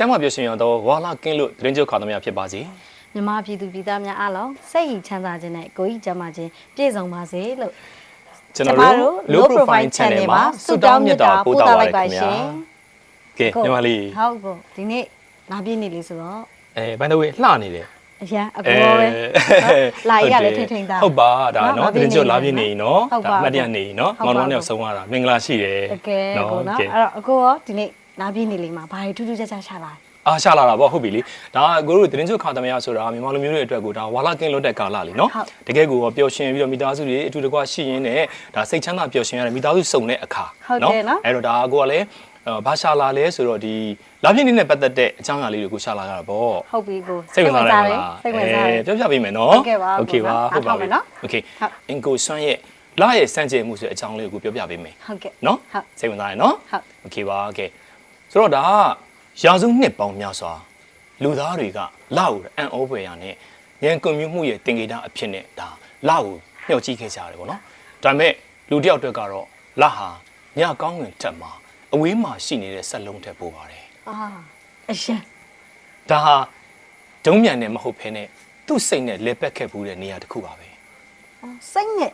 ကျမ်းမာပြောရှင်ရတော့ဝါလာကင်းလို့သတင်းကြုတ်ခါသမျှဖြစ်ပါစေမြမပြည်သူပြည်သားများအားလုံးစိတ်ရည်ချမ်းသာခြင်းနဲ့ကိုယ်ကြီးကျန်းမာခြင်းပြည့်စုံပါစေလို့ကျွန်တော်တို့ low profile channel မှာဆုတောင်းမြတ်တာပို့တာပါခင်ဗျာကဲညီမလေးဟုတ်ကိုဒီနေ့လာပြည့်နေလေဆိုတော့အဲ by the way လှနေတယ်အရန်အကောပဲလာရလည်းထိထိန်သားဟုတ်ပါဒါနော်နော်သတင်းကြုတ်လာပြည့်နေနော်ဟုတ်ပါအမှတ်တရနေနော်ဟုတ်မောင်ပါနှောင်းနဲ့ဆုံးရတာမင်္ဂလာရှိတယ်တကယ်ကိုနော်ကဲအဲ့တော့အကိုရောဒီနေ့လာပြည့်နေလေမှာဘာတွေထူးထူးခြားခြားရှာလာ အားရှာလာတာပေါ့ဟုတ်ပြီလေဒါကကိုတို့သတင်းကြုတ်ခါသမျှဆိုတာမြန်မာလူမျိုးတွေအတွက်ကိုဒါဝါလာကင်းလွတ်တဲ့ကာလလीနော် ဟုတ် တကယ်ကိုပျော်ရွှင်ပြီးတော့မိသားစုတွေအတူတကွရှိရင်းနဲ့ဒါစိတ်ချမ်းသာပျော်ရွှင်ရတဲ့မိသားစုစုံတဲ့အခါ ဟုတ်တယ်နော် အဲ့တော့ဒါကိုကလည်းအဲဘာရှာလာလဲဆိုတော့ဒီလာပြည့်နေ့နဲ့ပတ်သက်တဲ့အကြောင်းအရာလေးတွေကိုရှာလာကြတာပေါ့ ဟုတ်ပြီကို စိတ်ဝင်စားတယ်မလား စိတ်ဝင်စားတယ် အဲပြောပြပေးမယ်နော် ဟုတ်ကဲ့ပါ โอเคပါ ဟုတ်ပါ ပြီ မယ်နော် โอเค ဟုတ် အင်ကိုဆွမ်းရဲ့လာရဲ့စမ်းကြယ်မှုဆိုတဲ့အကြောင်းလေးကိုပြောပြပေးမယ် ဟုတ်ကဲ့ နော် ဟုတ် စိတ်ဝင်စားရနော် ဟုတ် โอเคပါโอเค ဆိုတော့ဒါကရာစုနှစ်ပေါင်းများစွာလူသားတွေကလာကိုအံ့ဩဖွယ်ရနဲ့ဉာဏ်ကွန်မြူမှုရဲ့တင်ကေတာအဖြစ်နဲ့ဒါလာကိုမြှောက်ကြည့်ခဲ့ကြတယ်ပေါ့နော်ဒါပေမဲ့လူတစ်ယောက်အတွက်ကတော့လာဟာညကောင်းငင်ထက်မှာအဝေးမှာရှိနေတဲ့ဆက်လုံးထက်ပိုပါတယ်အာအရန်ဒါဟာဒုံးမြန်နဲ့မဟုတ်ဘဲနဲ့သူ့စိတ်နဲ့လေပက်ခဲ့ဘူးတဲ့နေရာတစ်ခုပါပဲအော်စိတ်နဲ့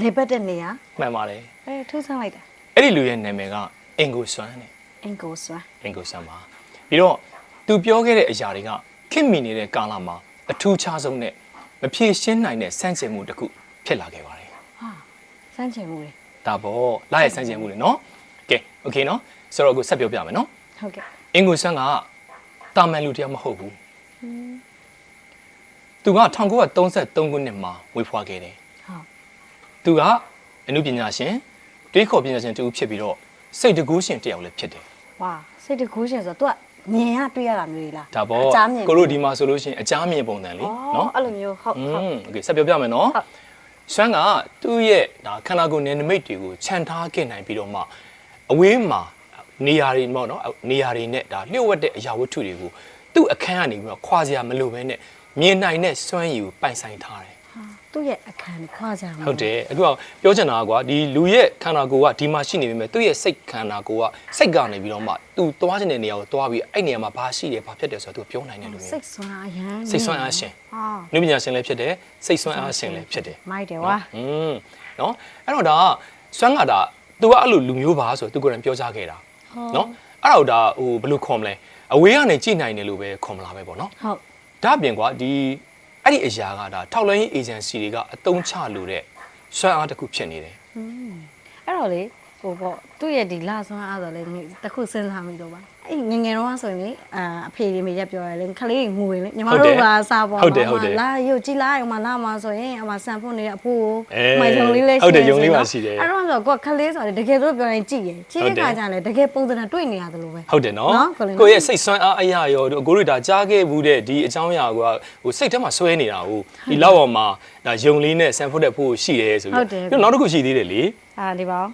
လေပတ်တဲ့နေရာမှန်ပါတယ်အဲထူးဆန်းလိုက်တာအဲ့ဒီလူရဲ့နာမည်ကအင်ကိုဆွမ်းနဲ့ အင်ကိုစွမ်း အင်ကိုဆွမ်းပါပြီးတော့သူပြောခဲ့တဲ့အရာတွေကခင်မိနေတဲ့ကာလမှာအထူးခြားဆုံးနဲ့မဖြေရှင်းနိုင်တဲ့စန့်ကျင်မှုတစ်ခုဖြစ်လာခဲ့ပါတယ် ဟာစမ်းချင်မှုတွေ ဒါပေါ့လာရဲ့စန့်ကျင်မှုတွေနော်ကဲโอเคနော်ဆိုတော့အခုဆက်ပြောပြမယ်နော် ဟုတ်ကဲ့ အင်ကိုဆွမ်းကတာမန်လူတစ်ယောက်မဟုတ်ဘူးသူက1933ခုနှစ်မှာဝေဖွာခဲ့တယ် ဟုတ် သူကအမှုပညာရှင်တွေးခေါ်ပညာရှင်တူဖြစ်ပြီးတော့စိတ်တကူးရှင်တစ်ယောက်လည်းဖြစ်တယ် ဝါစိတ်တကူးရှင်ဆိုတော့ तू ကမြင်ရတွေ့ရတာမျိုးကြီးလား ဒါပေါ့ အကြမ်းမြင် ကိုတို့ဒီမှာဆိုလို့ရှိရင်အကြမ်းမြင်ပုံစံလေး နော် နော် အဲ့လိုမျိုးဟုတ် อื ဟုတ် มโอเคဆက်ပြောပြမယ်နော် ဟုတ် ဆွမ်းကသူ့ရဲ့ဒါခန္ဓာကိုယ်နယ်နိမိတ်တွေကိုခြံထားခဲ့နိုင်ပြီးတော့မှအဝေးမှာနေရာတွေပေါ့နော်နေရာတွေနဲ့ဒါလျှို့ဝှက်တဲ့အရာဝတ္ထုတွေကိုသူ့အခန်းကနေပြီးတော့ခွာစရာမလိုဘဲနဲ့မြင်နိုင်တဲ့စွမ်းရည်ကိုပိုင်ဆိုင်ထားတယ် ဟာ သူ့ရဲ့အခန်းခွာကြမှာ ဟုတ်တယ်အခုကပြောချင်တာကကွာဒီလူရဲ့ခန္ဓာကိုယ်ကဒီမှာရှိနေပေမဲ့သူ့ရဲ့စိတ်ခန္ဓာကိုယ်ကစိတ်ကနေပြီးတော့မှသူသွားချင်တဲ့နေရာကိုသွားပြီးအဲ့နေရာမှာဘာရှိတယ်ဘာဖြစ်တယ်ဆိုတော့သူပြောနိုင်တယ်လူမျိုး စိတ်ဆွမ်းအရန် စိတ်ဆွမ်းအားရှင် ဟာ နုပညာရှင်လည်းဖြစ်တယ်စိတ်ဆွမ်းအားရှင်လည်းဖြစ်တယ် မိုက်တယ်ဝါ อืมเนาะအဲ့တော့ဒါကစွမ်းကဒါ तू ကအဲ့လိုလူမျိုးပါဆိုသူကိုယ်တိုင်ပြောကြားခဲ့တာเนาะအဲ့တော့ဒါဟိုဘယ်လိုခေါ်မလဲအဝေးကနေကြည့်နိုင်တယ်လို့ပဲခေါ်မလားပဲပေါ့เนาะ ဟုတ် ဒါအပြင်ကွာဒီ အဲ့ဒီအရာကဒါထောက်လိုင်းရေးအေဂျင်စီတွေကအတုံးချလို့တဲ့စွမ်းအားတစ်ခုဖြစ်နေတယ်အဲ့တော့လေဟိုပေါ့သူ့ရဲ့ဒီလာဆွမ်းအားဆိုလေတခုစဉ်းစားမိတော့ပါ အဲ့ငယ်ငယ်တော့ဆိုရင်လေအာအဖေတွေမိရက်ပြောရလေခလေးတွေငူရင်လေညီမတို့ကစားပေါ့လာရုပ်ကြည့်လိုက်အောင်မလာမှာဆိုရင်အမဆန်ဖို့နေတဲ့အဖိုးမိုင်ယုံလေးလေးအဲ့တော့ဆိုကိုခလေးဆိုတကယ်တော့ပြောရင်ကြည့်ရကြည့်တဲ့ခါကျရင်တကယ်ပုံစံတွေ့နေရတယ်လို့ပဲဟုတ်တယ်နော်နော်ကိုလင်းကိုယ့်ရဲ့စိတ်ဆွမ်းအားအရာရောအကိုတို့ဒါကြားခဲ့ဘူးတဲ့ဒီအကြောင်းအရာကဟိုစိတ်ထဲမှာဆွဲနေတာဟိုဒီလောက်အောင်မှာဒါယုံလေးနဲ့ဆန်ဖို့တဲ့ဖို့ရှိတယ်ဆိုဟုတ်တယ်ပြီးတော့နောက်တစ်ခုရှိသေးတယ်လေအာဒီပါဒါ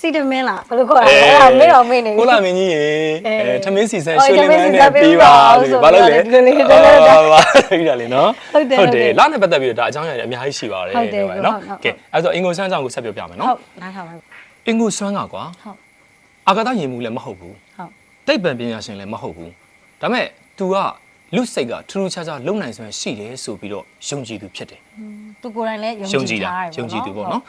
စီတမင်းလားဘယ်လိုခေါ်လဲအဲ့ဒါမေးတော့မေးနေကိုလာမင်းကြီးရေအဲအဲထမင်းစီဆန်အော်ရွှေလင်းထမင်းစီမန်းဆန်နဲ့ပေးပြီးပါပါဦးဆိုဘာလို့လဲပြီးတော့ဒီလိုလေးတော်တော်တော်ဟာပြီးတာလေနော်ဟုတ်တယ်ဟုတ်တယ်လာနဲ့ပတ်သက်ပြီးတော့ဒါအကြောင်းအရာတွေအများကြီးရှိပါတယ်ဟုတ်တယ်နော်ဟုတ်ဟုတ်ကဲအဲ့တော့အင်ကိုဆန်းကြောင့်ကိုဆက်ပြောပြမယ်ဟုနော်တ်နားထောင်ပါအင်ကိုဆွမ်းကကွာဟုတ်အာကာသယင်မှုလည်းမဟုတ်ဘူးဟုတ်တိတ်ပံပညာရှင်လည်းမဟုတ်ဘူးဒါပေမဲ့ तू ကလူစိတ်ကထူးထူးခြားခြားလုံနိုင်စွမ်းရှိတယ်ဆိုပြီးတော့ယုံကြည်သူဖြစ်တယ်သူကိုယ်တိုင်လည်းယုံယုံကြကြည်ည်တာထားတယ်ယုံကြည်သူပေါ့နော်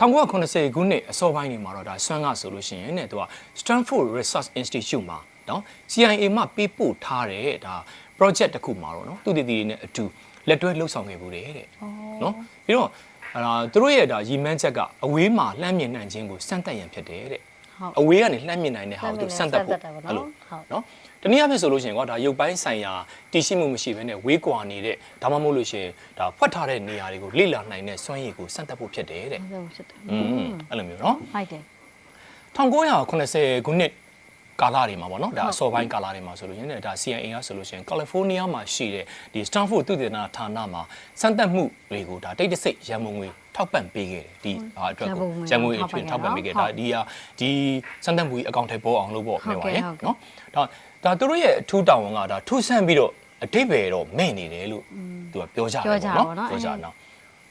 1980ခုနှစ်အစောပိုင်းတွေမှာတော့ဒါဆွမ်းကဆိုလို့ရှိရင်ねသူက Stanford Research Institute မှာနော် CIA မှပေးပို့ထားတဲ့ဒါ project တစ်ခုမှာတော့နော်သူတည်တည်တွေနဲ့အတူလက်တွဲလှုပ်ဆောင်ခဲ့မှုတဲ့တဲ့နော်ပြီးတော့အာသူတို့ရဲ့ဒါရည်မှန်းချက်ကအဝေးမှာလှမ်းမြင်နိုင်ခြင်းကိုစမ်းသပ်ရန်ဖြစ်တယ်တဲ့ဟုတ် အဝေးကနေလှမ်းမြင်နိုင်တဲ့ဟာကိုသူစမ်းသပ်ဖို့စမ်းသပ်တာပေါ့အဲ့လိုနော်ဟုတ်နော်တနည်းအားဖြင့်ဆိုလို့ရှိရင်ကွာဒါရုပ်ပိုင်းဆိုင်ရာတည်ရှိမှုမရှိဘဲနဲ့ဝေးကွာနေတဲ့ဒါမှမဟုတ်လို့ရှိရင်ဒါဖွက်ထားတဲ့နေရာတွေကိုလေ့လာနိုင်တဲ့စွမ်းရည်ကိုစမ်းသပ်ဖို့ဖြစ်တယ်တဲ့ဟုတ်ဖြစ်တယ်อืมအဲ့လိုမျိုးနော်မိုက်တယ်1980ခုနှစ် ကာလတွေမှာပေါ့နော်ဒါအစောပိုင်းကာလတွေမှာဆိုလို့ရှိရင်ဒါ CIA ကဆိုလို့ရှိရင်ကယ်လီဖိုးနီးယားမှာရှိတဲ့ဒီ Stanford သုတေသနဌာနမှာစမ်းသပ်မှုတွေကိုဒါတိတ်တဆိတ်ရန်ပုံငွေထောက်ပံ့ပေးခဲ့တယ်ဒီဟာအတွက်ကိုရန်ပုံငွေအဖြစ်ထောက်ပံ့ပေးခဲ့ဒါဒီဟာဒီစမ်းသပ်မှုကြီးအကောင့်ထဲပေါ်အောင်လုပ်ဖို့ပြောပါရဲ့နော်ဒါဒါသူတို့ရဲ့အထူးတာဝန်ကဒါထူးဆန်းပြီးတော့အတိတ်ပဲတော့မဲ့နေတယ်လို့သူကပြောကြတယ်ပေါ့နော်ပြောကြတော့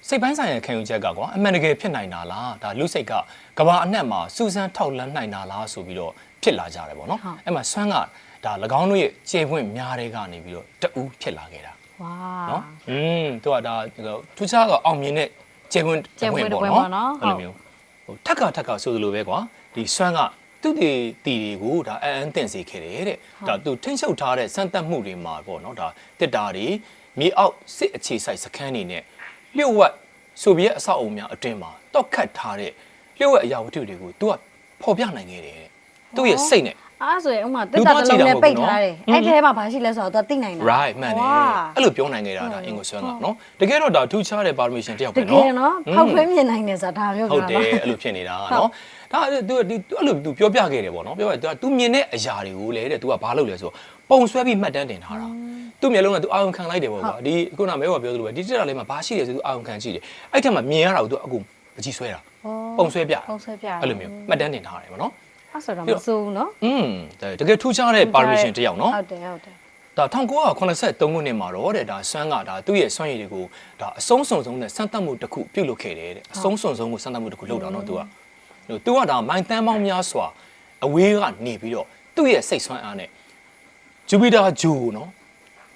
စိတ်ပိုင်းဆိုင်ရာခံယူချက်ကကွာအမှန်တကယ်ဖြစ်နိုင်တာလားဒါလူစိတ်ကကဘာအနှံ့မှာစူးစမ်းထောက်လန်းနိုင်တာလားဆိုပြီးတော့ ဖြစ်လာကြတယ်ပေါ့နော်အဲ့မှာဆွမ်းကဒါ၎င်းတို့ရဲ့ခြေပွင့်များတဲ့ကနေပြီးတော့တူးဖြစ်လာခဲ့တာ ဝါ နော်อืมသူကဒါထူးခြားတော့အောင်မြင်တဲ့ခြေပွင့်တစ်ပွင့်ပေါ့နော်အဲ့လိုမျိုးဟိုထက်ကထက်ကဆိုသလိုပဲကွာဒီဆွမ်းကသူတည်တီတွေကိုဒါအအန်းတင်စေခဲ့တယ်တဲ့ဒါသူထိမ့်ချုပ်ထားတဲ့စမ်းသပ်မှုတွေမှာပေါ့နော်ဒါတစ်တာတွေမြေအောက်စစ်အခြေစိုက်စခန်းတွေနဲ့လျှို့ဝှက်ဆိုဗီယက်အဆောက်အအုံများအတွင်းမှာတောက်ခတ်ထားတဲ့လျှို့ဝှက်အရာဝတ္ထုတွေကို तू ကဖော်ပြနိုင်ခဲ့တယ်တဲ့ သူ့ရဲ့စိတ်နဲ့ အားဆိုရင်ဥမာတက်တာတစ်လုံးနဲ့ပိတ်ထားတယ်အဲ့ထဲမှာဘာရှိလဲဆိုတော့သူသိနိုင်တာ right မှန်တယ်အဲ့လိုပြောနိုင်ခဲ့တာဒါအင်ကိုဆွမ်းကနော်တကယ်တော့ဒါထူးခြားတဲ့ permission တယောက် တ ပဲ က နော် ယ်နော်ဖောက်ခွဲမြင်နိုင်တယ်ဆိုတာဒါမျိုး ဟုတ် ပြော တယ် တာ အဲ့လိုဖြစ်နေတာနော်ဒါသူဒီအဲ့လိုသူပြောပြခဲ့တယ်ပေါ့နော်ပြောပြသူ तू မြင်တဲ့အရာတွေကိုလေတဲ့ तू ကဘာလုပ်လဲဆိုပုံဆွဲပြီးမှတ်တမ်းတင်ထားတာသူ့မျက်လုံးက तू အာရုံခံလိုက်တယ်ပေါ့ကွာဒီခုနမဲကပြောသလိုပဲဒီတက်တာလေးမှာဘာရှိလဲဆို तू အာရုံခံကြည့်တယ်အဲ့ထက်မှာမြင်ရတာကို तू အခုအကြည့်ဆွဲတာပုံဆွဲပြ ပုံဆွဲပြ အဲ့လိုမျိုးမှတ်တမ်းတင်ထားတယ်ပေါ့နော် အဲ့ဆိုတော့မစိုးဘူးနော်อืมတကယ်ထူးခြားတဲ့ permission တယောက်နော်ဟုတ်တယ်ဟုတ်တယ်ဒါ1983ခုနှစ်မှာတော့တဲ့ဒါဆွမ်းကဒါသူ့ရဲ့ဆွမ်းရည်တွေကိုဒါအဆုံးစုံဆုံးနဲ့စမ်းသပ်မှုတစ်ခုပြုလုပ်ခဲ့တယ်တဲ့အဆုံးစုံဆုံးကိုစမ်းသပ်မှုတစ်ခုလုပ်တာနော်သူကသူကဒါမိုင်တန်းပေါင်းများစွာအဝေးကနေပြီးတော့သူ့ရဲ့စိတ်ဆွမ်းအားနဲ့ဂျူပီတာဂျိုနော်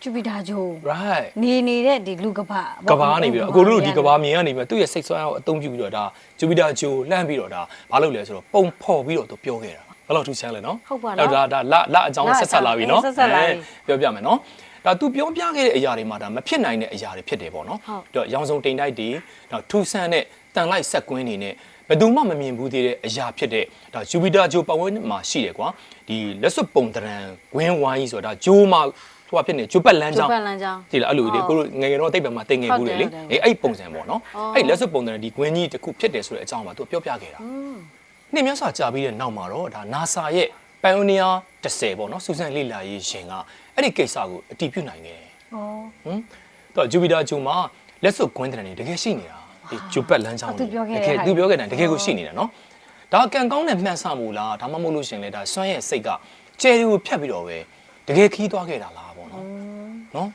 ဂျူပီတာဂျို right နေနေတဲ့ဒီလူကဘာကဘာနေပြီးတော့အကိုတို့ဒီကဘာမြင်ကနေပြီးတော့သူ့ရဲ့စိတ်ဆွမ်းအားကိုအသုံးပြုပြီးတော့ဒါဂျူပီတာဂျိုလှမ်းပြီးတော့ဒါဘာလုပ်လဲဆိုတော့ပုံဖော်ပြီးတော့သူပြောခဲ့တာဘယ်လောက်ထူးခြားလဲနော်ဟုတ်ပါအဲ့နော်ဒါဒါလလအကြောင်းဆက်ဆက်လာပြီနော်ဆက်ဆက်လာပြီပြောပြမယ်နော်ဒါ तू ပြောပြခဲ့တဲ့အရာတွေမှာဒါမဖြစ်နိုင်တဲ့အရာတွေဖြစ်တယ်ပေါ့နော်ဟုတ်တော့ရောင်စုံတိမ်တိုက်တွေတော့ထူဆန်းတဲ့တန်လိုက်ဆက်ကွင်းတွေနဲ့ဘယ်သူမှမမြင်ဘူးသေးတဲ့အရာဖြစ်တဲ့ဒါဂျူပီတာဂျိုပတ်ဝန်းမှာရှိတယ်ကွာဒီလက်စွပ်ပုံတရံဝင်းဝိုင်းဆိုတာဂျိုးမှာ ဟိုကဖြစ်နေဂျိုပတ်လန်းဂျိုကြောင်းပန်လန်ကြောင်းဒီလားအဲ့လိုဒီဟုတ်ကိုတို့ငယ်ငယ်တော့တိတ်ပဲမှာတင်ငယ်ဘူးလေလေဟုတ်တယ်အေးအဲ့ပုံစံပေါ့နော်အော်အဲ့လက်စွပ်ပုံတရံဒီကွင်းကြီးတစ်ခုဖြစ်တယ်ဆိုတဲ့အကြောင်းမှာ तू ပြောပြခဲ့တာနှစ်များစွာကြာပြီးတဲ့နောက်မှာတော့ဒါ NASA ရဲ့ Pioneer 10ပေါ့နော်စူးစမ်းလေ့လာရေးရှင်ကအဲ့ဒီကိစ္စကိုအတည်ပြုနိုင်ခဲ့တယ်ဩဟမ်တော့ Jupiter ဂျုံမှာလက်စွပ်ကွင်းတရံတွေတကယ်ရှိနေတာဒီဂျူပတ်လမ်းကြောင်းသူပြောခဲ့တတဲ့ကယ်ဟာသူပြောခဲ့တယ်တကယ်ကိုရှိနေတာနော်ဒါကံကောင်းတဲ့မှန်ဆမှုလားဒါမှမဟုတ်လို့ရှင်လေဒါစွမ်းရဲ့စိတ်ကကျယ်ကိုဖြတ်ပြီးတော့ပဲတကယ်ခီးသွားခဲ့တာလားပေါ့ နော်နော်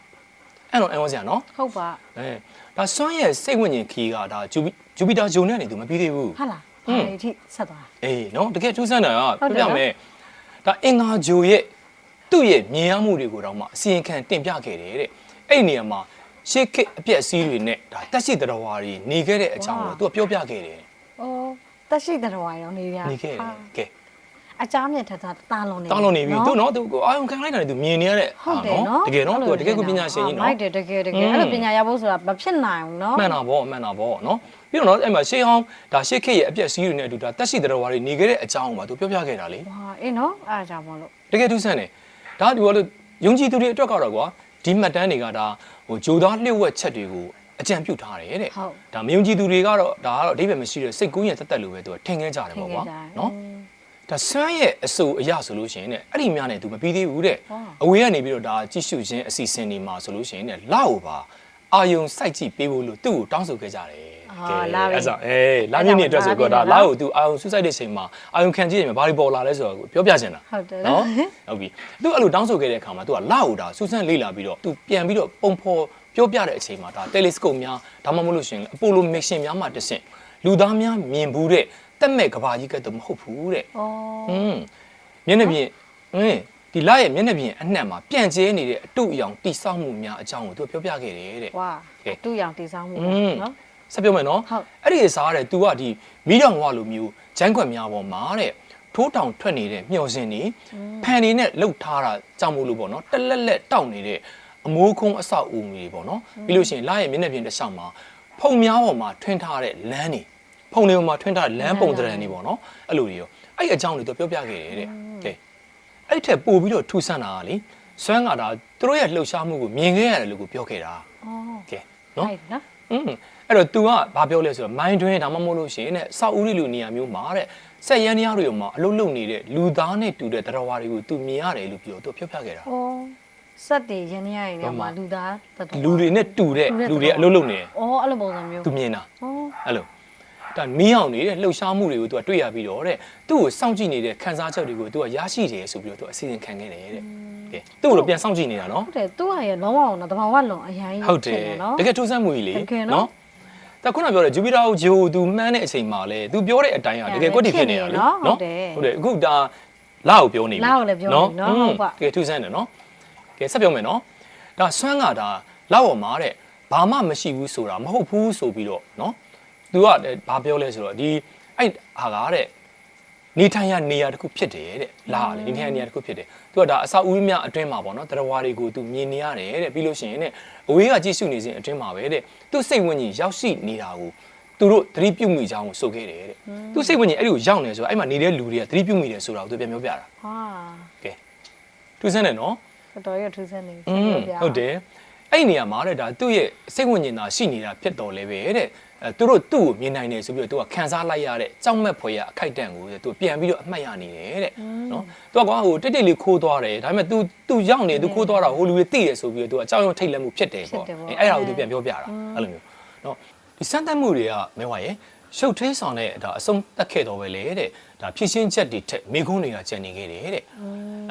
အဲ့တော့အန်ဝစရာနော်ဟုတ်ပါအဲဒါစွမ်းရဲ့စိတ်ဝိညာဉ်ခီးကဒါဂျူပီတာဂျုံနဲ့နေသူမပြီးသေးဘူးဟာလားဟွန်းဘာအထိဆက်သွားအေးနော်တကယ်ထူးဆန်းတာကဟုတ်တယ်ပြပြမယ်ဒါအင်္ဂါဂျိုရဲ့သူ့ရဲ့မြင်ရမှုတွေကိုတော့မှအစီရင်ခံတင်ပြခဲ့တယ်တဲ့အဲ့ဒီနေရာမှာရှေးခေတ်အပြက်စီးတွေနဲ့ဒါတက်ရှိတော်ဝါတွေနေခဲ့တဲ့အကြောင်းကိုသူကပြောပြခဲ့တယ်ဩတက်ရှိတဲ့တော်ဝိုင်းရောနေပြနေခဲ့တယ်ဟာကဲ အချားမြင့်ထက်တာတာလုံးနေတောင်းလို့နေပြီသူနော်သူအာယုံခံလိုက်တာလေသူမြင်နေရတဲ့ဟုတ်တယ်နော်တကယ်နော်သူကတကယ်ကိုပညာရှင်ကြီးနော်ဟုတ်တယ်တကယ်တကယ်အဲ့လိုပညာရဖို့ဆိုတာမဖြစ်နိုင်ဘူးနော်မှန်တာဗောမှန်တာဗောနော်ပြီးတော့နော်အဲ့မှာရှေးဟောင်းဒါရှေးခေတ်ရဲ့အပြက်စီးတွေနဲ့အတူဒါတက်ရှိတော်ဝါတွေနေခဲ့တဲ့အကြောင်းကိုသူပြောပြခဲ့တာလေဟာအေးနော်အားကြောင့်မလို့တကယ်ထူးဆန်းတယ်ဒါဒီလိုလို့ယုံကြည်သူတွေအတွက်ကတော့ကွာဒီမှတ်တမ်းတွေကဒါဟိုဂျိုသားလျှို့ဝှက်ချက်တွေကိုအကြံပြုထားတယ်တဲ့ဟုတ်ဒါမယုံကြည်သူတွေကတော့ဒါကတော့အဓိပ္ပာယ်မရှိတဲ့စိတ်ကူးရင်တက်တက်လို့ပဲသူကထင်ခဲ့ကြတယ်ပေါ့ကွာနော် ဒါဆန်းရဲ့အဆိုအရဆိုလို့ရှိရင်တဲ့အဲ့ဒီများနဲ့သူမပြီးသေးဘူးတဲ့အဝေးကနေပြီးတော့ဒါကြည့်ရှုခြင်းအစီအစဉ်တွေမှာဆိုလို့ရှိရင်တဲ့လောက်ပါအာယုံစိုက်ကြည့်ပေးဖို့လို့သူ့ကိုတောင်းဆိုခဲ့ကြတယ်ဟာလာပြီအဲ့ဆိုအေးလာမြင့်နေအတွက်ဆိုတော့ဒါလောက်ကိုသူအာယုံဆူဆိုက်တဲ့ချိန်မှာအာယုံခံကြည့်ရင်ဘာတွေပေါ်လာလဲဆိုတော့ပြောပြချင်တာဟုတ်တယ်နော်ဟုတ်ပြီသူအဲ့လိုတောင်းဆိုခဲ့တဲ့အခါမှာသူကလောက်တာစူးစမ်းလေ့လာပြီးတော့သူပြန်ပြီးတော့ပုံဖော်ပြောပြတဲ့အချိန်မှာဒါ telescope များဒါမှမဟုတ်လို့ရှိရင် Apollo mission များမှာတဆင့်လူသားများမြင်ဘူးတဲ့ တက်မဲ့ကဘာကြီးကတည်းကမဟုတ်ဘူးတဲ့ ဩ ဟွန်းမျက်နှာပြင်ဟင်းဒီလရဲ့မျက်နှာပြင်အနှံ့မှာပြန့်ကျဲနေတဲ့အတုအယောင်တိဆောက်မှုများအကြောင်းကိုသူကပြောပြခဲ့တယ်တဲ့ ဝါ ကဲ တူရောင်တည်ဆောင်မှု อืม နော် ဆက်ပြောမယ်နော် ဟုတ် အဲ့ဒီစားတဲ့ तू ကဒီမိတောင်ဝလိုမျိုးဂျမ်းခွက်များပေါ်မှာတဲ့ထိုးတောင်ထွက်နေတဲ့မျောစင်နေဖန်နေနဲ့လှုပ်ထားတာကြောင့်မို့လို့ပေါ့နော်တက်လက်လက်တောက်နေတဲ့အမိုးခုံးအဆောက်အဦတွေပေါ့နော်ပြီးလို့ရှိရင်လာရဲ့မျက်နှာပြင်တစ်လျှောက်မှာဖုံများပေါ်မှာထွင်းထားတဲ့လမ်းတွေ ဖုံတွေပေါ်မှာထွင်းထားတဲ့လမ်းပုံတရံတွေပေါ့နော်အဲ့လိုတွေရောအဲ့ဒီအကြောင်းတွေ तू ပြောပြခဲ့တယ်တဲ့ကဲအဲ့ဒီထက်ပို့ပြီးတော့ထူဆန်းတာကလေဆွမ်းကတာသူတို့ရဲ့လှုပ်ရှားမှုကိုမြင်ခဲ့ရတယ်လို့ကိုပြောခဲ့တာ ဩ ကဲနော် ဟုတ်နော် อืมအဲ့တော့ तू ကဘာပြောလဲဆိုတော့ mind drain ဒါမှမဟုတ်လို့ရှိရင်တဲ့စောက်ဦးရီလူနေရာမျိုးမှာတဲ့ဆက်ရန်တရားတွေမှာအလုံးလုံးနေတဲ့လူသားနဲ့တူတဲ့တရားဝါတွေကို तू မြင်ရတယ်လို့ပြော तू ပြောပြခဲ့တာ ဩစက်တွေရင်းနေရရင်မှာလူသားတတော် လူတွေနဲ့တူတဲ့လူတွေအလုံးလုံးနေတယ် ဩအဲ့လိုပုံစံမျိုး तू မြင်တာ ဩ အဲ့လို ကမီးအောင်နေတဲ့လှုပ်ရှားမှုတွေကိုသူကတွေ့ရပြီးတော့တဲ့သူ့ကိုစောင့်ကြည့်နေတဲ့ခံစားချက်တွေကိုသူကရရှိတယ်ဆိုပြီးတော့သူအစီအစဉ်ခံခဲ့တယ်တဲ့ကဲသူ့ကိုတော့ပြန်စောင့်ကြည့်နေတာနော်ဟုတ်တယ်သူ့ဟာရလောမောင်တော့တဘာဝလွန်အရင်ဟုတ်တယ်တကယ်ထူးဆန်းမှုကြီးလေနော်ဒါခုနပြောတဲ့ဂျူပီတာကိုဂျိုသူမှန်းတဲ့အချိန်မှာလဲသူပြောတဲ့အတိုင်းကတကယ်ကွက်တီဖြစ်နေတာလေနော်ဟုတ်တယ်ဟုတ်တယ်အခုဒါလာကိုပြောနေပြီလာကိုလည်းပြောနေနော်ဟုတ်ပါတကယ်ထူးဆန်းတယ်နော်ကဲဆက်ပြောမယ်နော်ဒါဆွမ်းကဒါလောက်အောင်မာတဲ့ဘာမှမရှိဘူးဆိုတာမဟုတ်ဘူးဆိုပြီးတော့နော် သူကဘာပြောလဲဆိုတော့ဒီအဲ့ဟာကားတဲ့နေထိုင်ရနေရာတစ်ခုဖြစ်တယ်တဲ့လာကလေနေထိုင်ရနေရာတစ်ခုဖြစ်တယ်သူကဒါအစာဦးများအတွင်းမှာပေါ့နော်တရားဝါတွေကိုသူမြင်နေရတယ်တဲ့ပြီးလို့ရှိရင်တဲ့အဝေးကကြည့်ရှုနေစဉ်အတွင်းမှာပဲတဲ့သူစိတ်ဝိညာဉ်ရောက်ရှိနေတာကိုသူတို့သတိပြုမိကြောင်းကိုဆိုခဲ့တယ်တဲ့သူစိတ်ဝိညာဉ်အဲ့ဒီကိုရောက်နေဆိုတော့အဲ့မှာနေတဲ့လူတွေကသတိပြုမိတယ်ဆိုတာကိုသူပြန်ပြောပြတာဟာကဲထူးဆန်းတယ်နော်တော်တော်ရထူးဆန်းနေอืมဟုတ်တယ်အဲ့ဒီနေရာမှာတဲ့ဒါသူ့ရဲ့စိတ်ဝိညာဉ်သာရှိနေတာဖြစ်တော်လဲပဲတဲ့ အဲသူတို့သူ့ကိုမြင်နိုင်တယ်ဆိုပြီးတော့သူကခံစားလိုက်ရတဲ့ကြောက်မဲ့ဖွယ်ရအခိုက်အတန့်ကိုတဲ့သူပြန်ပြီးတော့အမှတ်ရနေတယ်တဲ့နော်သူကကွာဟိုတိတ်တိတ်လေးခိုးသွားတယ်ဒါပေမဲ့ तू तू ရောက်နေ तू ခိုးသွားတာဟိုလူတွေသိတယ်ဆိုပြီးတော့ तू အကြောက်ရွံ့ထိတ်လန့်မှုဖြစ်တယ်ပေါ့အဲအဲ့ဒါကို तू ပြန်ပြောပြတာအဲ့လိုမျိုးနော်ဒီစမ်းသပ်မှုတွေကမဲဝါရဲ့ရှုပ်ထွေးဆောင်တဲ့ဒါအဆုံးတက်ခဲ့တော့ပဲလေတဲ့ဒါဖြစ်ရှင်းချက်တွေထက်မိကုန်းတွေကကျန်နေခဲ့တယ်တဲ့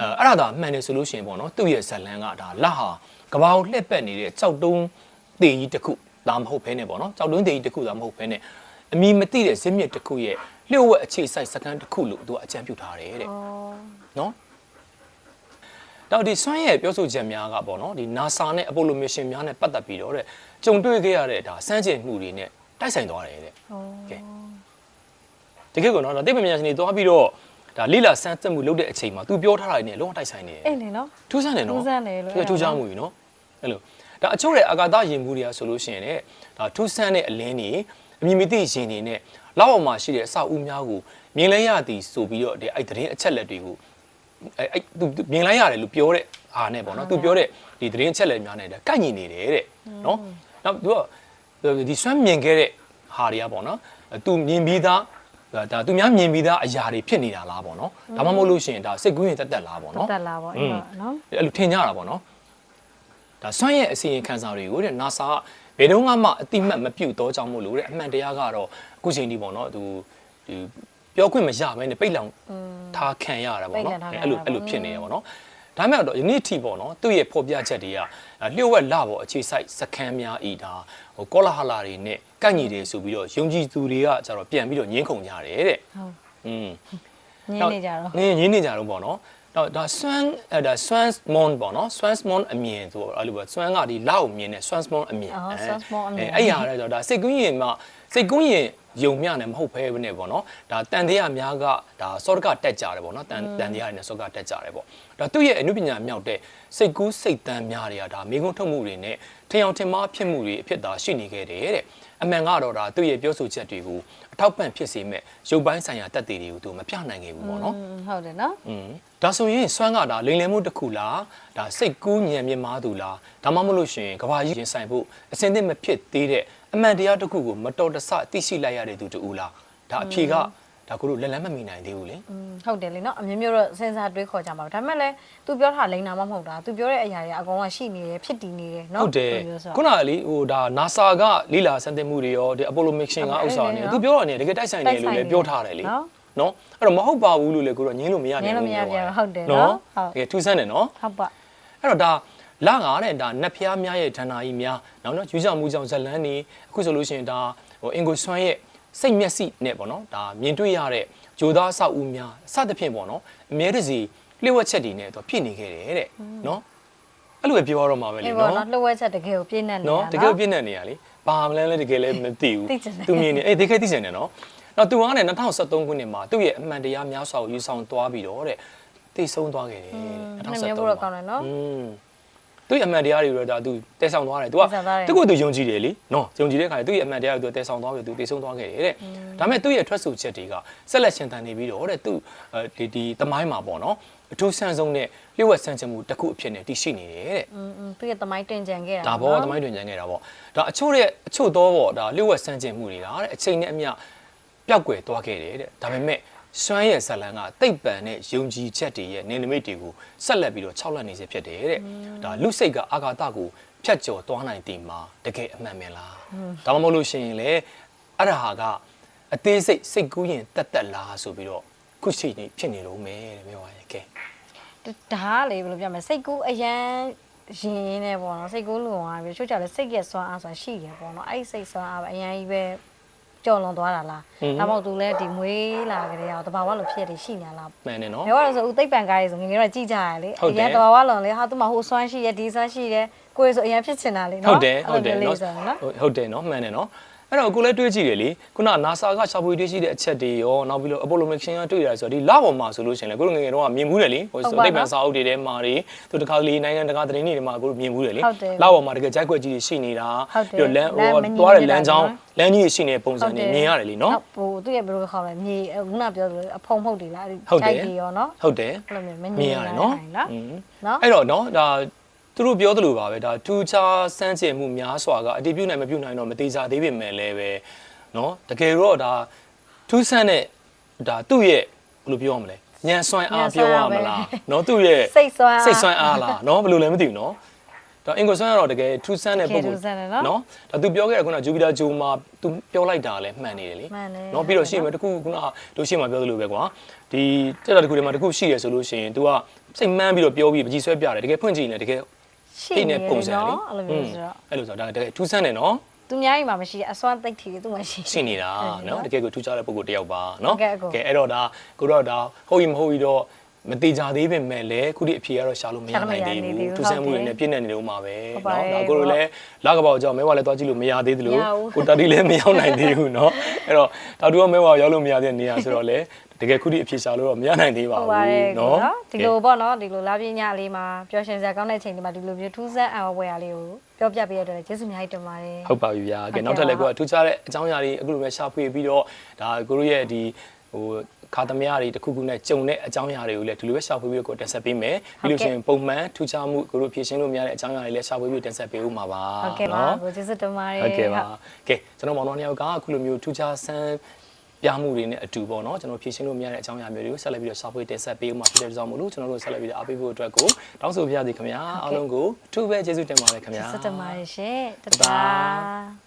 အဲအဲ့ဒါသာမှန်တယ်ဆိုလို့ရှိရင်ပေါ့နော်သူ့ရဲ့ဇလန်ကဒါလက်ဟာကဘာကိုလှက်ပက်နေတဲ့ကြောက်တုံးတေကြီးတစ်ခု ဒါမဟုတ်ဘဲနဲ့ပေါ့နော်ကြောက်တုံးတေကြီးတစ်ခုဒါမဟုတ်ဘဲနဲ့အမီမသိတဲ့ဇင်းမြစ်တစ်ခုရဲ့လျှို့ဝှက်အခြေစိုက်စကန်တစ်ခုလို့သူကအကြံပြုထားတယ်တဲ့ဩနော်တော့ဒီဆွမ်းရဲ့ပြောဆိုချက်များကပေါ့နော်ဒီ NASA နဲ့ Apollo mission များနဲ့ပတ်သက်ပြီးတော့တဲ့ကြုံတွေ့ခဲ့ရတဲ့ဒါစမ်းချင်မှုတွေနဲ့တိုက်ဆိုင်သွားတယ်တဲ့ကဲတကယ်ကောနော်ဒါတိတ်ပညာရှင်တွေသွားပြီးတော့ဒါလိလာစမ်းသပ်မှုလုပ်တဲ့အချိန်မှာသူပြောထားတာတွေနဲ့လုံးဝတိုက်ဆိုင်နေတယ်အဲ့လေနော်ထူးဆန်းတယ်နော်ထူးဆန်းတယ်လို့ထူးထူးခြားမှုကြီးနော်အဲ့လို ဒါအချို့တဲ့အာကာသယင်မှုတွေကဆိုလို့ရှိရင်တဲ့ဒါထူးဆန်းတဲ့အလင်းတွေအမြင်မသိရင်တွေနဲ့လောက်အောင်မှာရှိတဲ့အဆောက်အဦများကိုမြင်လဲရသည်ဆိုပြီးတော့ဒီအဲ့သတင်းအချက်လက်တွေကိုအဲ့အဲ့သူသူမြင်လိုက်ရတယ်လို့ပြောတဲ့ဟာနဲ့ပေါ့နော်သူပြောတဲ့ဒီသတင်းအချက်လက်များနဲ့ဒါကန့်ညီနေတယ်တဲ့နော်နောက်သူကဒီဆွမ်းမြင်ခဲ့တဲ့ဟာတွေကပေါ့နော်သူမြင်ပြီးသားဒါသူများမြင်ပြီးသားအရာတွေဖြစ်နေတာလားပေါ့နော်ဒါမှမဟုတ်လို့ရှိရင်ဒါစိတ်ကူးရင်တက်တက်လားပေါ့နော်တက်လာပေါ့အဲ့တော့နော်အဲ့လိုထင်ကြတာပေါ့နော် ဒါဆွမ်းရဲ့အစီရင်ခံစာတွေကိုတဲ့ NASA ကဘယ်တော့မှအတိမတ်မပြုတ်တော့ကြောင်းမို့လို့တဲ့အမှန်တရားကတော့အခုချိန်ဒီပေါ့နော်သူဒီပြောခွင့်မရဘဲနဲ့ပိတ်လောင်ထားခံရတာပေါ့နော်အဲ့လိုအဲ့လိုဖြစ်နေရပေါ့နော်ဒါမှမဟုတ်ယနေ့ထိပေါ့နော်သူ့ရဲ့ဖော်ပြချက်တွေကလျှို့ဝှက်လာပေါ့အခြေစိုက်စခန်းများဤဒါဟိုကောလာဟလာတွေနဲ့ကန့်ညီတယ်ဆိုပြီးတော့ယုံကြည်သူတွေကကျတော့ပြန်ပြီးတော့ညှင်းခုန်ကြတယ်တဲ့ဟုတ်อืมညင်းနေကြတော့နင်းရင်းနေကြတော့ပေါ့နော် တော့ဒါ swan အဲဒါ swansmon ပေါ့နော် swansmon အမြင်ဆိုတော့အဲ့လိုပဲ swan ကဒီလောက်ကိုမြင်တယ် swansmon အမြင်အော်အဲ Swansmon အမြင်အဲအဲ့ရတဲ့တော့ဒါစိတ်ကူးရင်မှစိတ်ကူးရင်ယုံမျှနဲ့မဟုတ်ဘဲဘဲနဲ့ပေါ့နော်ဒါတန်တရားများကဒါစောတကတက်ကြတယ်ပေါ့နော်တန်တန်တရားတွေနဲ့စောတကတက်ကြတယ်ပေါ့ဒါသူ့ရဲ့အနုပညာမြောက်တဲ့စိတ်ကူးစိတ်တန်များတွေကဒါမိကုန်းထုတ်မှုတွေနဲ့ထင်အောင်ထင်မှားဖြစ်မှုတွေအဖြစ်သာရှိနေခဲ့တယ်တဲ့ အမှန်ကတော့ဒါသူ့ရဲ့ပြောဆိုချက်တွေကိုအထောက်ပံ့ဖြစ်စေမဲ့ရုပ်ပိုင်းဆိုင်ရာတက်တည်တွေကိုသူမပြနိုင်ခဲ့ဘူးပေါ့နော်ဟုတ်တယ်နော်อืมဒါဆိုရင်စွမ်းကဒါလိမ်လည်မှုတစ်ခုလားဒါစိတ်ကူးညံမြင့်မားသူလားဒါမှမဟုတ်လို့ရှိရင်ကဘာကြီးရင်ဆိုင်ဖို့အစင်သင့်မဖြစ်သေးတဲ့အမှန်တရားတစ်ခုကိုမတော်တဆသိရှိလိုက်ရတဲ့သူတူလားဒါအဖြေက ဒါကိုတို့လက်လန်းမမိနိုင်သေးဘူးလေ อืมဟုတ်တယ်လေနော်အမျိုးမျိုးတော့စဉ်းစားတွေးခေါ်ကြမှာပါဒါပေမဲ့လည်း तू ပြောတာလိန်နာမမဟုတ်တာ तू ပြောတဲ့အရာတွေအကောင်ကရှိနေတယ်ဖြစ်တည်နေတယ်နော် ဟုတ်တယ် လိုမျိုးဆို ခုနကလေဟိုဒါ NASA ကလိလာစံတင်မှုတွေရောဒီ Apollo mission ကဥစ္စာနေသူပြောတာနေတကယ်တိုက်ဆိုင်နေလို့လည်းပြောထားတယ်လေ နော် နော်အဲ့တော့မဟုတ်ပါဘူးလို့လည်းကိုတော့ငင်းလို့မရ င နိုင် င်းလို့မရ ဘူး ပြန်ဘူးဟုတ်တယ်နော်ဟုတ် တကယ်ထူးဆန်းတယ်နော် ဟုတ်ပါ အဲ့တော့ဒါလာငါတဲ့ဒါနတ်ဖျားများရဲ့ဌာနကြီးများနောက်နော်ယူကြမှုကြောင့်ဇလန်းနေအခုဆိုလို့ရှိရင်ဒါဟိုအင်ကိုဆွမ်းရဲ့ စိတ်မျက်စိနဲ့ပေါ့နော်ဒါမြင်တွေ့ရတဲ့ဂျိုသားဆောက်ဦးများစသဖြင့်ပေါ့နော်အမြဲတစေလျှို့ဝှက်ချက်တွေနဲ့တော့ဖြစ်နေခဲ့တယ်တဲ့နော်အဲ့လိုပဲပြောရတော့မှာပဲလေအေးပေါ့နော်နော်လှုပ်ဝဲချက်တကယ်ကိုပြည့်နေနေတာနော်တကယ်ပြည့်နေနေရလေဘာမလဲလဲတကယ်လည်းမသိဘူးသိချင်တယ်သူမြင်နေအေးတကယ်သိချင်တယ်နော်နောက်သူကလည်း2013ခုနှစ်မှာသူ့ရဲ့အမှန်တရားများစွာကိုယူဆောင်သွားပြီးတော့တဲ့သိဆုံးသွားခဲ့တယ်နှစ်2013မျိုးဖို့တော့ကောင်းတယ်နော်อืม သူ့အမှန်တရားတွေတော့ဒါသူတည်ဆောင်သွားတယ်။ तू ကသူ့ကိုသူယုံကြည်တယ်လေ။နော်ယုံကြည်တဲ့အခါသူ့ရဲ့အမှန်တရားကိုသူတည်ဆောင်သွားပြီသူတည်ဆုံးသွားခဲ့တယ်တဲ့။ဒါပေမဲ့သူ့ရဲ့ထွက်ဆိုချက်တွေကဆက်လက်ရှင်သန်နေပြီးတော့တဲ့သူဒီဒီသမိုင်းမှာပေါ့နော်။အထူးဆန်းဆုံးတဲ့လျှို့ဝှက်ဆန်းချင်မှုတစ်ခုအဖြစ်နဲ့တည်ရှိနေတယ်တဲ့။อืมသူ့ရဲ့သမိုင်းတင်ကြံခဲ့တာ။ဒါပေါ့သမိုင်းတင်ကြံခဲ့တာပေါ့။ဒါအချို့တဲ့အချို့တော့ပေါ့ဒါလျှို့ဝှက်ဆန်းချင်မှုတွေကတဲ့အချိန်နဲ့အမျှပျောက်ကွယ်သွားခဲ့တယ်တဲ့။ဒါပေမဲ့ စွမ်းရဲ့ဇလန်ကတိတ်ပံနဲ့ယုံကြည်ချက်တွေရဲ့နေနမိတ်တွေကိုဆက်လက်ပြီးတော့ခြောက်လန့်နေစေဖြစ်တယ်တဲ့ဒါလူစိတ်ကအာဃာတကိုဖြတ်ကျော်သွားနိုင်တယ်မှာတကယ်အမှန်ပဲလားဒါမှမဟုတ်လို့ရှိရင်လေအဲ့ဒါဟာကအသေးစိတ်စိတ်ကူးရင်တက်တက်လားဆိုပြီးတော့ခုရှိနေဖြစ်နေလို့မယ်တဲ့ပြောပါရဲ့ကဲဒါကလေဘယ်လိုပြောမလဲစိတ်ကူးအရန်ရင်ရင်းနဲ့ပေါ့နော်စိတ်ကူးလွန်သွားပြီတချို့ကြလည်းစိတ်ကစွမ်းအားဆိုတာရှိတယ်ပေါ့နော်အဲ့ဒီစိတ်စွမ်းအားပဲအရင်ကြီးပဲ ကြော်လွန်သွားတာလားဒါမှမဟုတ်သူလည်းဒီမွေးလာကြတဲ့အောင်တဘာဝလိုဖြစ်ရရှိနေလားမှန်တယ်နော်ပြောရဆိုဦးသိပ်ပံကားရေးဆိုငယ်ငယ်တော့ကြည့်ကြရလေဟုတ်တယ်အရင်တဘာဝလွန်လေဟာသူမှဟိုစွမ်းရှိရဒီစွမ်းရှိတယ်ကိုယ်ဆိုအရင်ဖြစ်ချင်တာလေနော်ဟုတ်တယ်ဟုတ်တယ်အဲ့လိုနော်မျိုးလေးဆိုနော်ဟုတ်ဟုတ်တယ်နော်မှန်တယ်နော် အဲ့တော့ကိုလည်းတွေးကြည့်တယ်လေခုန NASA ကရှာဖွေတွေ့ရှိတဲ့အချက်တွေရောနောက်ပြီးတော့ Apollo mission ကတွေ့ရတယ်ဆိုတော့ဒီလပေါ်မှာဆိုလို့ရှိရင်လေကိုတို့ငယ်ငယ်တော့မြင်မှုတယ်လေဟိုဟုတ်ပါသိပ္ပံနော်စာအုပ်တွေထဲမှာတွေသူတခါလေနိုင်ငံတကာသတင်းတွေထဲမှာကိုတို့မြင်မှုတယ်လေဟုတ်တယ်လပေါ်မှာတကယ်ကြိုက်ွက်ကြီးတွေရှိနေတာဟုတ်တယ်ပြီးတော့လမ်းဟိုလမ်းမညီသွားတဲ့နေတာလမ်းကြောင်းနော်လမ်းကြီးတွေရှိနေတဲ့ပုံစံတွေမြင်ရတယ်လေနော်ဟိုသူရဲ့ဘယ်လိုခေါ်လဲမြေခုနပြောသလိုအဖုံဖုတ်တွေလားအဲ့ဒီဟုတ်တယ်တွေရောနော်ဟုတ်တယ်အဲ့လိုမျိုးမမြမြင်င်ရရတတယ်ယ်နော်နော်อืมနော်အဲ့တော့နော်ဒါ သူတို့ပြောသလိုပါပဲဒါထူးခြားစမ်းကြင်မှုများစွာကအတည်ပြုနိုင်မပြုနိုင်တော့မသေးကြသေးပေမဲ့လည်းပဲနော်တကယ်တော့ဒါထူးဆန်းတဲ့ဒါသူ့ရဲ့ဘယ်လိုပြောရမလဲညံစွမ်းအားပြောရမလားနော်သူ့ရဲ့စိတ်စွမ်းအားစိတ်စွမ်းအားလားနော်ဘယ်လိုလဲမသိဘူးနော်ဒါအင်္ဂိုဆွမ်းကတော့တကယ်ထူးဆန်းတဲ့ပုံတကယ်ထူးဆန်းတယ်နော်နော်ဒါသူပြောခဲ့တဲ့ခုနဂျူပီတာဂျိုမှာသူပြောလိုက်တာလည်းမှန်နေတယ်လေမှန်တယ်နော်ပြီးတော့ရှိမယ်တခုခုနတို့ရှိမှပြောသလိုပဲကွာဒီတက်တာတခုတွေမှာတခုရှိရဆိုလို့ရှိရင် तू ကစိတ်မှန်းပြီးတော့ပြောပြီးပကြီးဆွဲပြတယ်တကယ်ဖွင့်ကြည့်နေတကယ် ရှိ အိတ် နေ နဲ့ပုံစံလေ နော်အဲ့လိုမျိုးဆိုတော့ အဲ့လိုဆိုတော့ဒါတကယ်ထူးဆန်းတယ်နော် သူများကြီးမှာမရှိအစွမ်းသိပ်ထီသူမှရှိ ရှိနေတာ ဟုတ်တယ် နော် နော် တကယ်ကိုထူးခြားတဲ့ပုံကိုတယောက်ပါနော် ဟုတ်ကဲ့အကို အဲ့တော့ဒါကိုတော့ဒါဟုတ်ရင်မဟုတ်ရင်တော့မတိကြသေးပေမဲ့လည်းခုဒီအဖြေကတော့ရှာလို့မရနိုင်သေး ရှာလို့မရသေးဘူး ဘူးထူးဆန်းမှုတွေ ဟုတ်တယ် နဲ့ပြည့်နေနေတော့မှာပဲ ဟုတ်ပါ နော် ရဲ့ ဒါကိုတို့လည်းလကပေါက်ကြောင့်မဲဝါလည်းသွားကြည့်လို့မရသေးသလို မရဘူး ကိုတာတီလည်းမရောက်နိုင်သေးဘူးเนาะအဲ့တော့တာတူကမဲဝါရောက်လို့မရတဲ့နေရာဆိုတော့လေ တကယ်ခုဒီအဖြေရှာလို့တော့မရနိုင်သေးပါ ဟုတ် ဘူး ပါတယ် เนาะ နော်ဒီလိုပေါ့နော်ဒီလိုလာပြညလေးမှာပျော်ရွှင်စရာကောင်းတဲ့အချိန်ဒီမှာဒီလိုမျိုးထူးဆန်းအောင်ဝယ်ရလေးကိုပြောပြပေးရတဲ့အတွက်ကျေးဇူးအများကြီးတင်ပါတယ် ဟုတ်ပါပြီဗျာ ဟုတ် ကဲ ကဲ့ နောက်ထပ်လည်း ပါ ကိုကထူးခြားတဲ့အကြောင်းအရာတွေအခုလိုပဲရှာဖွေပြီးတော့ဒါကိုတို့ရဲ့ဒီဟိုခါသမယတွေတစ်ခုခုနဲ့ကြုံတဲ့အကြောင်းအရာတွေကိုလည်းဒီလိုပဲရှာဖွေပြီးတော့ကိုတင်ဆက်ပေးမယ်ပြီးလို့ရှိရင်ပုံမှန်ထူးခြားမှုကိုတို့ဖြည့်ရှင်းလို့မရတဲ့အကြောင်းအရာတွေလည်းရှာဖွေပြီးတင်ဆက်ပေးဦးမှာပါ ဟုတ်ကဲ့ပါ နော် ကိုကျေးဇူးတင်ပါတယ် ဟုတ်ကဲ့ပါကဲကျွန်တော်မောင်နှောင်နှစ်ယောက်ကအခုလိုမျိုးထူးခြားဆန်း ပြမှုတွေနဲ့အတူပေါ့နော်ကျွန်တော်ဖြည့်ရှင်းလို့မရတဲ့အကြောင်းအရာမျိုးတွေကိုဆက်လက်ပြီးတော့ရှာဖွေတင်ဆက်ပေးဦးမှာဖြစ်တဲ့ကြောင့်မလို့ကျွန်တော်တို့ဆက်လက်ပြီးတော့အားပေးဖို့အတွက်ကိုတောင်းဆိုပါရစေခင်ဗျာအားလုံးကိုအထူးပဲကျေးဇူးတင်ပါတယ်ခင်ဗျာကျေးဇူးတင်ပါတယ်ရှင်တ Bye တာ bye